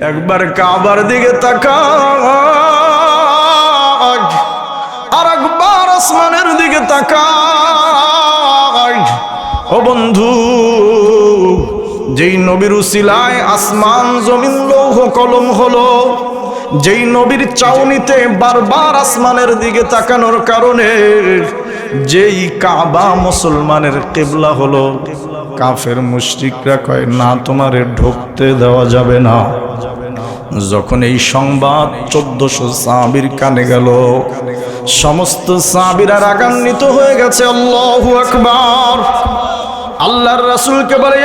একবার কাবার দিকে তাকা আর একবার আসমানের দিকে তাকা ও বন্ধু, যেই নবীর উসিলায় আসমান জমিন লৌহ কলম হলো, যেই নবীর চাউনিতে বারবার আসমানের দিকে তাকানোর কারণে যেই কাবা মুসলমানের কেবলা হলো, কাফের মুশরিকরা কয়, না, তোমারে ঢুকতে দেওয়া যাবে না। যখন এই সংবাদ চোদ্দশো সাবির কানে গেল, সমস্ত সাবিরা রাগান্বিত হয়ে গেছে, আল্লাহু আকবার! আল্লাহর রাসূলকে বলে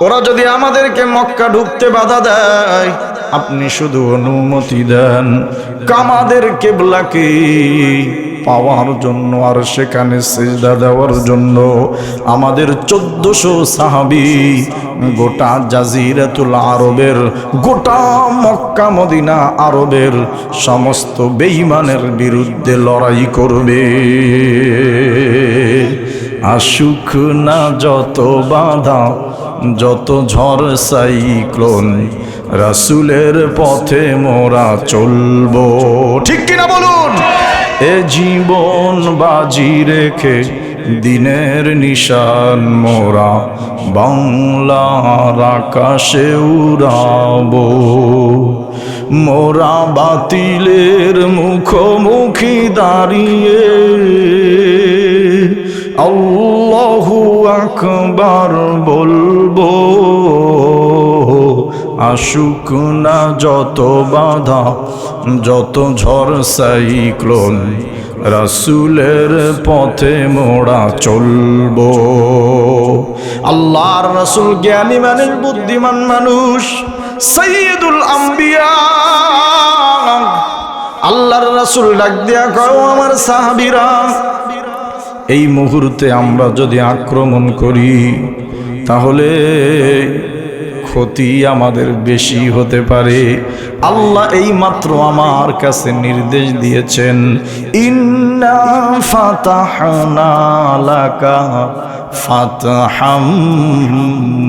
ওরা যদি আমাদেরকে মক্কা ঢুকতে বাধা দেয়, আপনি শুধু অনুমতি দেন। কামাদের কেবলাকে পাওয়ার জন্য আর সেখানে সেজদা দেওয়ার জন্য আমাদের চোদ্দশো সাহাবি গোটা জাজিরাতুল আরবের, গোটা মক্কা মদিনা আরবের সমস্ত বেঈমানের বিরুদ্ধে লড়াই করবে। আসুক না যত বাধা, যত ঝড় সাইক্লোন, রাসুলের পথে মোরা চলবো। ঠিক কিনা বলুন? এ জীবন বাজি রেখে দিনের নিশান মোরা, বাংলার আকাশে উড়াবো। মোরা বাতিলের মুখোমুখি দাঁড়িয়ে, আল্লাহু আকবার বলব আসুক না যত বাধা, যত ঝড় সাইক্লোন, রাসুলের পথে মোড়া চলবো। আল্লাহর রাসুল জ্ঞানী মানুষ বুদ্ধিমান মানুষ সৈয়দুল আম্বিয়া। আল্লাহর রাসুল ডাক দিয়া কও আমার সাহাবিরা, এই মুহূর্তে আমরা যদি আক্রমণ করি, তাহলে ক্ষতি আমাদের বেশি হতে পারে। আল্লাহ এই মাত্র আমার কাছে নির্দেশ দিয়েছেন, ইন্না ফাতহাম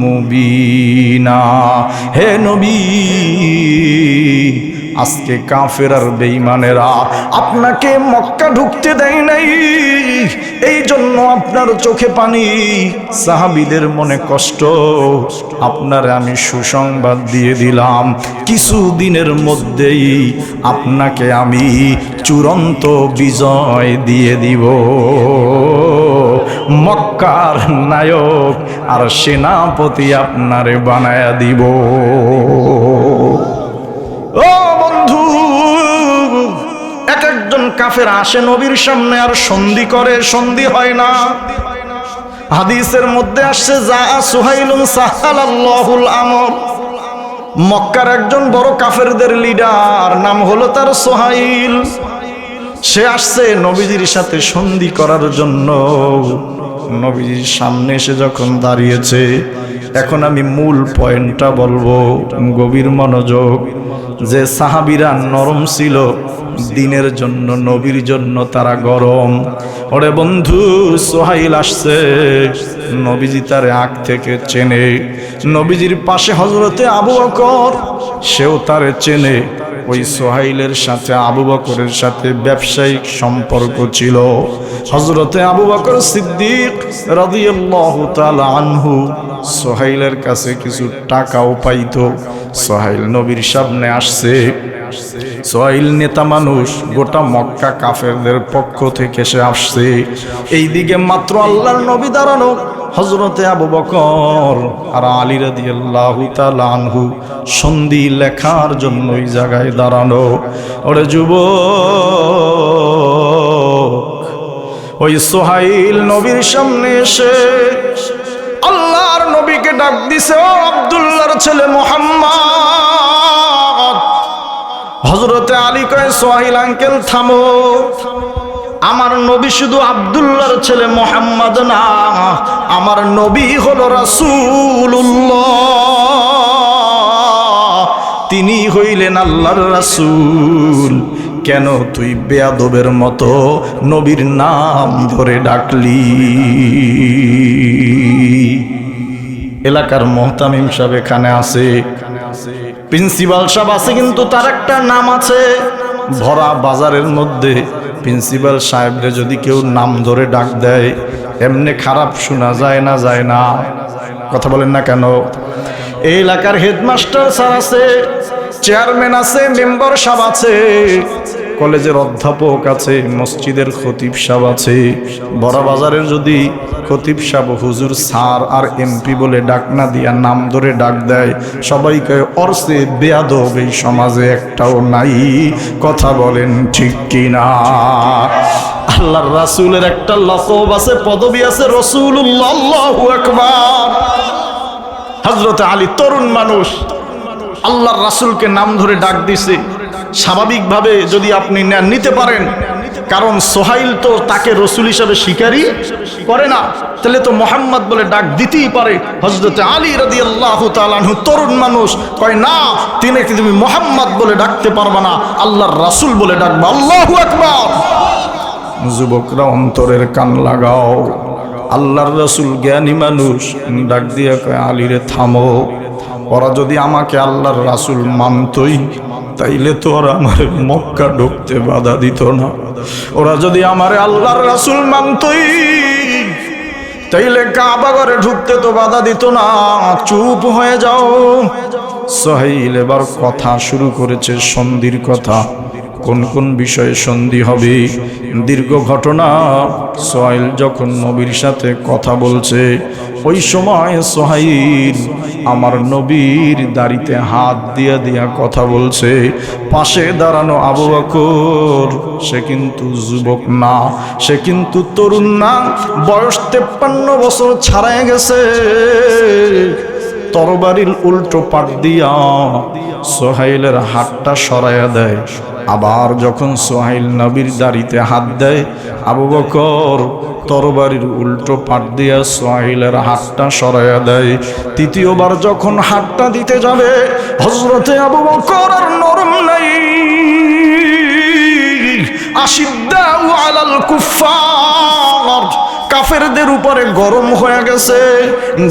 মুবিনা। হে নবী আজকে কাফের আর বেঈমানেরা আপনাকে মক্কা ঢুকতে দেয় নাই। এই জন্য আপনার চোখে পানি। সাহাবিদের মনে কষ্ট। আপনারে আমি সুসংবাদ দিয়ে দিলাম। কিছু দিনের মধ্যেই আপনাকে আমি চূড়ান্ত বিজয় দিয়ে দিব। মক্কার নায়ক আর সেনাপতি আপনারে বানায়া দিব। ও একজন কাফের আসে নবীর সামনে আর সন্ধি করে, সন্ধি হয় না। হাদিসের মধ্যে আসছে, যা সুহাইলুন সাহালাল্লাহুল আমর। মক্কার একজন বড় কাফেরদের লিডার, নাম হলো তার সোহাইল। সে আসছে নবীজির সাথে সন্ধি করার জন্য। নবীজির সামনে এসে যখন দাঁড়িয়েছে, এখন আমি মূল পয়েন্টটা বলব, গভীর মনোযোগ। যে সাহাবিরা নরম ছিল, দিনের জন্য, নবীর জন্য তারা গরম। ওরে বন্ধু, সোহাইল আসছে। নবীজি তার আগ থেকে চেনে। নবীজির পাশে হজরতে আবু অকর সেও তারে চেনে। ওই সোহাইলের সাথে আবু বকরের সাথে ব্যবসায়িক সম্পর্ক ছিল। হজরতে আবু বকর সিদ্দিক রাদিয়াল্লাহু তাআলা আনহু সোহাইলের কাছে কিছু টাকাও পাইতো। সোহাইল নবীর সামনে আসছে। সোহাইল নেতা মানুষ, গোটা মক্কা কাফেরদের পক্ষ থেকে সে আসছে। এইদিকে মাত্র আল্লাহর নবী দাঁড়ানো। হজরতে আবু বকর আর আলী রাদিয়াল্লাহু তাআলা আনহু সন্ধি লেখার জন্য ওই জায়গায় দাঁড়ানো ওরে যুব ওই সোহাইল নবীর সামনে এসে আল্লাহর নবীকে ডাক দিছে, ও আব্দুল্লাহর ছেলে মোহাম্মদ! হজরতে আলী কয়, সোহাইল আঙ্কেল, থামো। আমার নবী শুধু আব্দুল্লাহর ছেলে মোহাম্মদ না, আমার নবী হলো রাসূলুল্লাহ। তিনি হইলেন আল্লাহর রাসূল। কেন তুই বেয়াদবের মতো নবীর নাম ধরে ডাকলি? এলাকার মোহতামিম সাহেব এখানে আছে। প্রিন্সিপাল সাহেব আছে, কিন্তু তার একটা নাম আছে। ভরা বাজারের মধ্যে প্রিন্সিপাল সাহেবরে যদি কেউ নাম ধরে ডাক দেয়, এমনি খারাপ শোনা যায় না যায় না। কথা বলেন না কেন? এই এলাকার হেডমাস্টার স্যার আছে, চেয়ারম্যান আছে, মেম্বার সাহেব আছে। কলেজের অধ্যাপক আছে, মসজিদের খতিব সাহেব আছে। বড় বাজারের যদি খতিব সাহেব, হুজুর, স্যার আর এমপি বলে ডাক না দিয়া নাম ধরে ডাক দেয় সবাইকে অর্সে বেয়াদব এই সমাজে একটাও নাই। কথা বলেন ঠিক কিনা? আল্লাহর রাসূলের একটা লকব আছে, পদবি আছে রসুল্লাহ হজরত আলী তরুণ মানুষ, আল্লাহর রাসূলকে নাম ধরে ডাক দিছে। স্বাভাবিকভাবে যদি আপনি নেন নিতে পারেন, কারণ সোহাইল তো তাকে রসুল হিসাবে স্বীকারই করে না। তাহলে তো মোহাম্মদ বলে ডাক দিতেই পারে। হজরত আলী রাদি আল্লাহ তালানহু তরুণ মানুষ কয়, না, তিনি তুমি মোহাম্মদ বলে ডাকতে পারবা না। আল্লাহর রাসূল বলে ডাকবা। আল্লাহু আকবার! যুবকরা অন্তরের কান লাগাও। আল্লাহর রসুল জ্ঞানী মানুষ। ডাক দিয়ে কয়, আলীরে থামো। ওরা যদি আমাকে আল্লাহর রাসূল মানতই তাইলে তো আর আমার মক্কা ঢুকতে বাধা দিত না। ওরা যদি আমার আল্লাহর রাসুল মানতই, তাইলে কাবা ঘরে ঢুকতে তো বাধা দিত না। চুপ হয়ে যাও। সহাইল এবার কথা শুরু করেছে সন্ধির কথা। কোন কোন বিষয়ে সন্ধি হবে? দীর্ঘ ঘটনা, সোহাইল যখন নবীর সাথে কথা বলছে, ওই সময় সোহাইল আমার নবীর দাড়িতে হাত দিয়া দিয়া কথা বলছে, পাশে দাঁড়ানো আবু বকর, সে কিন্তু যুবক না, সে কিন্তু তরুণ না, বয়স তেপ্পান্ন বছর ছাড়াই গেছে। তরবারির উল্টো পাট দিয়া সোহাইলের হাতটা সরাইয়া দেয়। আবার যখন সোহাইল নবীর দাড়িতে হাত দেয়, আবু বকর তরবারির উল্টো পাট দিয়া সোহাইলের হাতটা সরাইয়া দেয়। তৃতীয়বার যখন হাতটা দিতে যাবে হজরতে আবু বকর আর নরম নাই। আশিদ্দা আলাল কুফার কাফেরদের উপরে গরম হয়ে গেছে।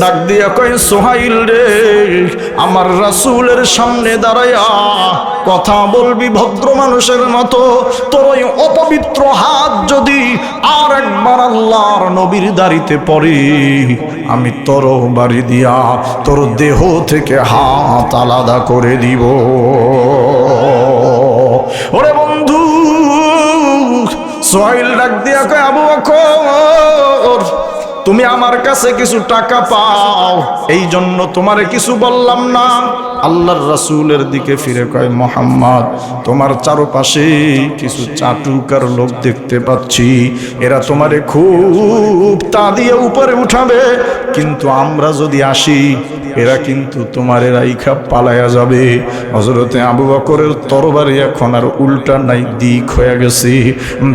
ডাক দিয়া কয়, সোহাইল রে, আমার রাসূলের সামনে দাঁড়াইয়া কথা বলবি ভদ্র মানুষের মতো। তোর ওই অপবিত্র হাত যদি আর একবার আল্লাহর নবীর দাড়িতে পড়ে, আমি তোর বাড়ি দিয়া তোর দেহ থেকে হাত আলাদা করে দিব। ওরে বন্ধু সোহাইল ডাক দিয়া কয়, আবু বকর, তুমি আমার কাছে কিছু টাকা পাও। এই জন্য তোমারে কিছু বললাম না। আল্লাহর রাসূলের দিকে ফিরে কয়, মোহাম্মদ, তোমার চারপাশে কিছু চাটুকার লোক দেখতে পাচ্ছি। এরা তোমারে খুব তা দিয়ে উপরে উঠাবে। কিন্তু আমরা যদি আসি, এরা কিন্তু তোমার রাইখা পালায়া যাবে। হজরতে আবু বকরের তরবারি এখন আর উল্টা নাই, দিক হয়ে গেছে।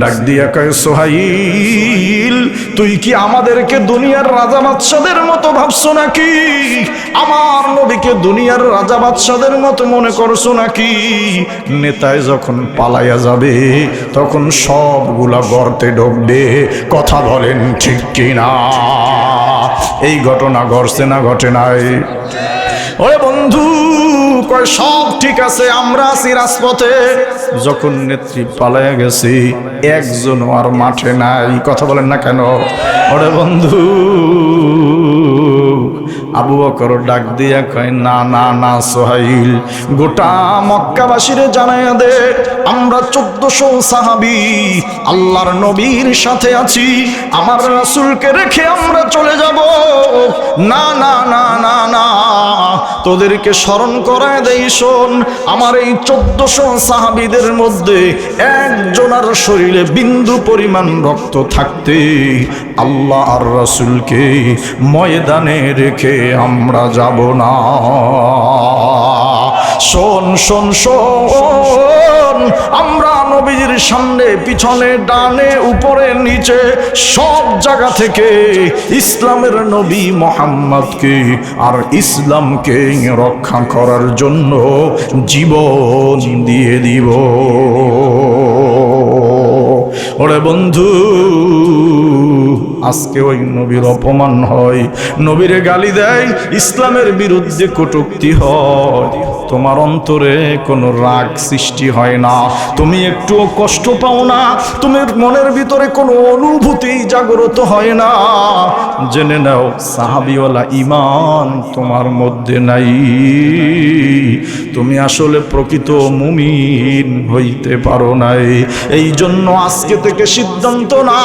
ডাক দিয়া কয়, সোহাইল, তুই কি আমাদেরকে দুনিয়ার রাজা বাদশাদের মতো ভাবছ নাকি? আমার নবীকে দুনিয়ার রাজা বাদশাদের মতো মনে করছ নাকি? নেতায় যখন পালাইয়া যাবে, তখন সবগুলা গর্তে ডুববে কথা বলেন ঠিক কিনা? এই ঘটনা ঘটছে না ঘটে নাই? ওরে বন্ধু, কয়, সব ঠিক আছে, আমরা আছি রাজপথে। যখন নেত্রী পালাইয়া গেছি একজন আর মাঠে নাই। কথা বলেন না কেন? ওরে বন্ধু আবু বকর ডাক দিয়া কয়, না না না সোহাইল। গোটা মক্কাবাসীরে জানাইয়া দে, আমরা চোদ্দশো সাহাবি, আল্লাহর নবীর সাথে আছি। আমার রাসূলকে রেখে আমরা চলে যাব। না না না না না, তোদেরকে স্মরণ করায় দেই, শোন। আমার এই চোদ্দশো সাহাবিদের মধ্যে একজনার শরীরে বিন্দু পরিমাণ রক্ত থাকতে আল্লাহ আর রাসূলকে ময়দানে রেখে আমরা যাব না। শোন শোন শোন, আমরা নবীর সামনে, পিছনে, ডানে, উপরে, নিচে, সব জায়গা থেকে ইসলামের নবী মোহাম্মদকে আর ইসলামকে রক্ষা করার জন্য জীবন দিয়ে দিব। ওরে বন্ধু আজকে ওই নবীর অপমান হয়। নবীরে গালি দেয় ইসলামের বিরুদ্ধে কটুক্তি হয়। তোমার অন্তরে কোনো রাগ সৃষ্টি হয় না। তুমি একটু কষ্ট পাও না তোমার মনের ভিতরে কোনো অনুভূতি জাগ্রত হয় না। জেনে নাও, সাহাবিওয়ালা ইমান তোমার মধ্যে নাই। তুমি আসলে প্রকৃত মুমিন হইতে পারো নাই। এই জন্য আজকে থেকে সিদ্ধান্ত না,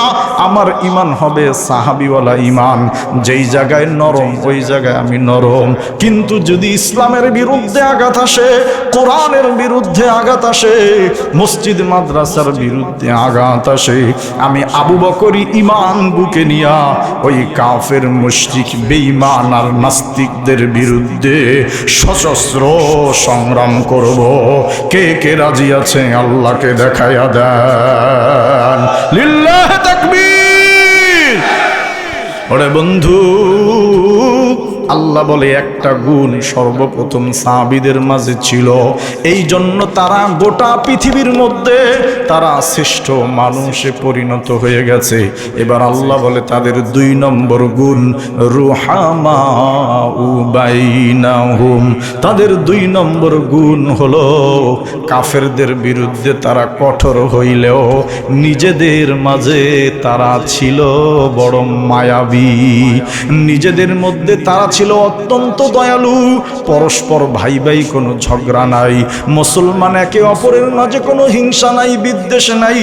আমার ইমান হবে সাহাবিওয়ালা ইমান যেই জায়গায় নরম, ওই জায়গায় আমি নরম। কিন্তু যদি ইসলামের বিরুদ্ধে আঘাত আসে, কোরআনের বিরুদ্ধে আঘাত আসে, মসজিদ মাদ্রাসার বিরুদ্ধে আঘাত আসে। আমি আবু বকরি ইমান বুকে নিয়া ওই কাফের মুশরিক, বেঈমান আর নাস্তিকদের বিরুদ্ধে সশস্ত্র সংগ্রাম করব। কে কে রাজি আছে আল্লাহকে দেখাইয়া দেন? লিল্লাহ তাকবীর। ওরে বন্ধু আল্লাহ বলে, একটা গুণ সর্বপ্রথম সাহাবিদের মাঝে ছিল। এই জন্য তারা গোটা পৃথিবীর মধ্যে তারা শ্রেষ্ঠ মানুষে পরিণত হয়ে গেছে। এবার আল্লাহ বলে, তাদের দুই নম্বর গুণ, রুহামা উবাইনাহুম তাদের দুই নম্বর গুণ হলো, কাফেরদের বিরুদ্ধে তারা কঠোর হইলেও নিজেদের মাঝে তারা ছিল বড় মায়াবী। নিজেদের মধ্যে তারা ছিল অত্যন্ত দয়ালু। পরস্পর ভাই ভাই কোনো ঝগড়া নাই। মুসলমান একে অপরের মাঝে কোনো হিংসা নাই, বিদ্বেষ নাই।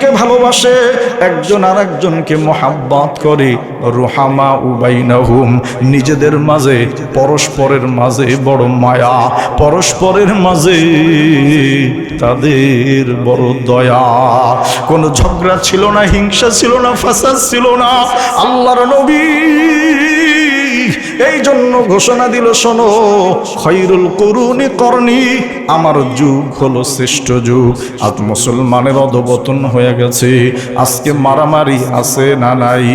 কে ভালোবাসে? একজন আর একজনকে মোহাব্বত করে। রোহামা উবাইনাহুম, নিজেদের মাঝে, পরস্পরের মাঝে বড় মায়া। পরস্পরের মাঝে তাদের বড় দয়া। কোনো ঝগড়া ছিল না, হিংসা ছিল না, ফাসাদ ছিল না। আল্লাহর নবী এই জন্য ঘোষণা দিল, শোনো, খৈরুল করুনি করনি, আমার যুগ হলো শ্রেষ্ঠ যুগ। আজ মুসলমানের অধবতন হয়ে গেছে, আজকে মারামারি আছে না নাই,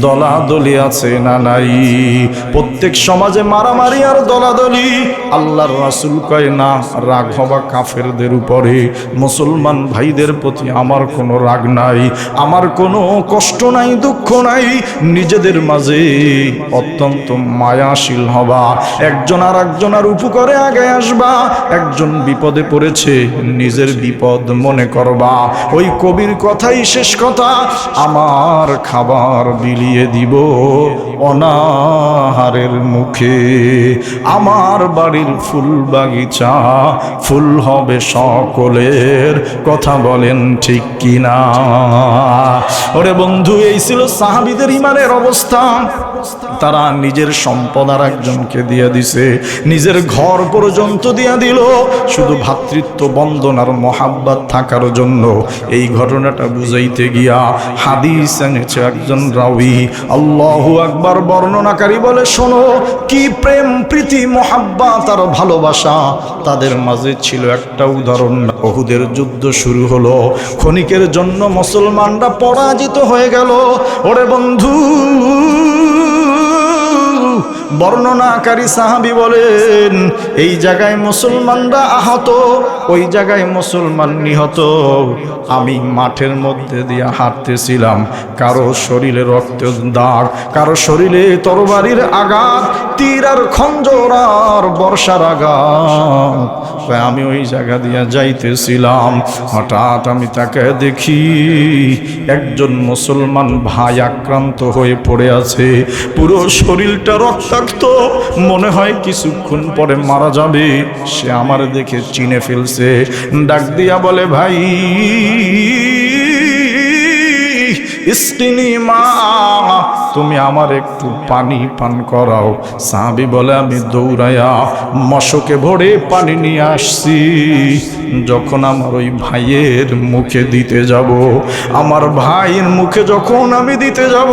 দলাদলি আছে না নাই। প্রত্যেক সমাজে মারামারি আর দলাদলি, আল্লাহর রাসুল কয়, না, রাগ হবা কাফেরদের উপরে, মুসলমান ভাইদের প্রতি আমার কোনো রাগ নাই, আমার কোনো কষ্ট নাই, দুঃখ নাই, নিজেদের মাঝে অত্যন্ত মায়াশীল হবা। একজন আর একজনের উপকারে আগে আসবা। একজন বিপদে পড়েছে, নিজের বিপদ মনে করবা। ওই কবির কথাই শেষ কথা, আমার খাবার বিলিয়ে দিব অনাহারের মুখে। আমার বাড়ির ফুল বাগিচা, ফুল হবে সকলের কথা বলেন ঠিক কিনা। ওরে বন্ধু, এই ছিল সাহাবিদের ইমানের অবস্থা। তারা নিজের সম্পদ আর একজনকে দিয়ে দিছে। নিজের ঘর পর্যন্ত দিয়ে দিল। শুধু ভাতৃত্ব বন্ধন আর মহাব্বাত থাকার জন্য। এই ঘটনাটা বুঝাইতে গিয়া হাদিস এনেছে একজন রাউি আল্লাহু একবার বর্ণনাকারী বলে, শোনো, কি প্রেম, প্রীতি, মহাব্বাত আর ভালোবাসা? তাদের মাঝে ছিল একটা উদাহরণ। বহুদের যুদ্ধ শুরু হলো। ক্ষণিকের জন্য মুসলমানরা পরাজিত হয়ে গেল। ওরে বন্ধু বর্ণনাকারী সাহাবি বলেন, এই জায়গায় মুসলমানরা আহত, ওই জায়গায় মুসলমান নিহত। আমি মাঠের মধ্যে দিয়ে হাঁটতেছিলাম। কারও শরীরে রক্তের দাগ, কারও শরীরে তরবারির আঘাত, তীর আর খঞ্জর আর বর্ষার আঘাত। আমি ওই জায়গা দিয়ে যাইতেছিলাম। হঠাৎ আমি তাকে দেখি একজন মুসলমান ভাই আক্রান্ত হয়ে পড়ে আছে। পুরো শরীরটা রক্তাক্ত। মনে হয় কিছুক্ষণ পরে মারা যাবে। সে আমার দেখে চিনে ফেলছে। ডাক দিয়া বলে, ভাই ইস্তিনি মা তুমি আমার একটু পানি পান করাও। সাহাবি বলে, আমি দৌড়াইয়া মশকে ভরে পানি নিয়ে আসছি। যখন আমার ওই ভাইয়ের মুখে দিতে যাব, আমার ভাইয়ের মুখে যখন আমি দিতে যাব